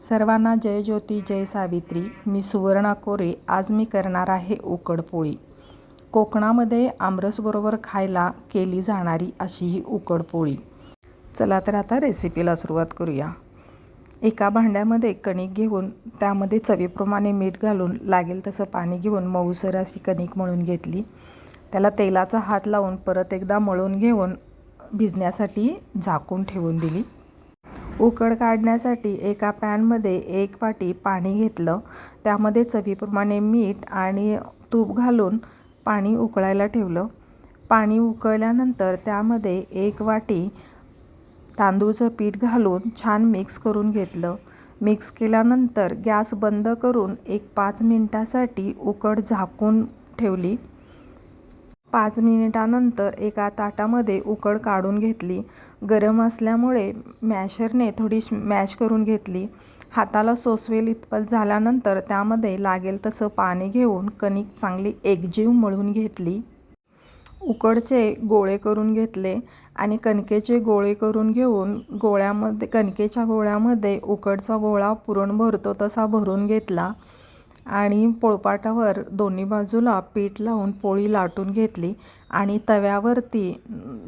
सर्वांना जय ज्योती जय सावित्री. मी सुवर्णा कोरे. आज मी करणार आहे उकडपोळी कोकणामध्ये आमरसबरोबर खायला केली जाणारी अशी ही उकडपोळी चला तर आता रेसिपीला सुरुवात करूया. एका भांड्यामध्ये कणिक घेऊन त्यामध्ये चवीप्रमाणे मीठ घालून लागेल तसं पाणी घेऊन मऊसर अशी कणिक मळून घेतली. त्याला तेलाचा हात लावून परत एकदा मळून घेऊन भिजण्यासाठी झाकून ठेवून दिली. उकड काढण्यासाठी एका पॅनमध्ये एक वाटी पाणी घेतलं. त्यामध्ये चवीप्रमाणे मीठ आणि तूप घालून पाणी उकळायला ठेवलं. पाणी उकळल्यानंतर त्यामध्ये एक वाटी तांदूळचं पीठ घालून छान मिक्स करून घेतलं. मिक्स केल्यानंतर गॅस बंद करून एक पाच मिनटासाठी उकड झाकून ठेवली. पाच मिनिटानंतर एका ताटामध्ये उकड काढून घेतली. गरम असल्यामुळे मॅशरने थोडी मॅश करून घेतली. हाताला सोसवेल इतपत झाल्यानंतर त्यामध्ये लागेल तसं पाणी घेऊन कणिक चांगली एकजीव मळून घेतली. उकडचे गोळे करून घेतले आणि कणकेचे गोळे करून घेऊन गोळ्यामध्ये कणकेच्या गोळ्यामध्ये उकडचा गोळा पुरण भरतो तसा भरून घेतला आणि पोळपाटावर दोन्ही बाजूला पीठ लावून पोळी लाटून घेतली आणि तव्यावरती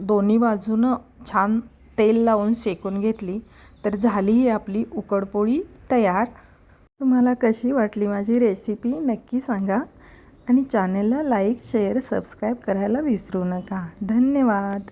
दोन्ही बाजूनं छान तेल लावून शेकून घेतली तर झाली ही आपली उकडपोळी तयार. तुम्हाला कशी वाटली माझी रेसिपी नक्की सांगा आणि चॅनलला लाईक शेअर सबस्क्राईब करायला विसरू नका. धन्यवाद.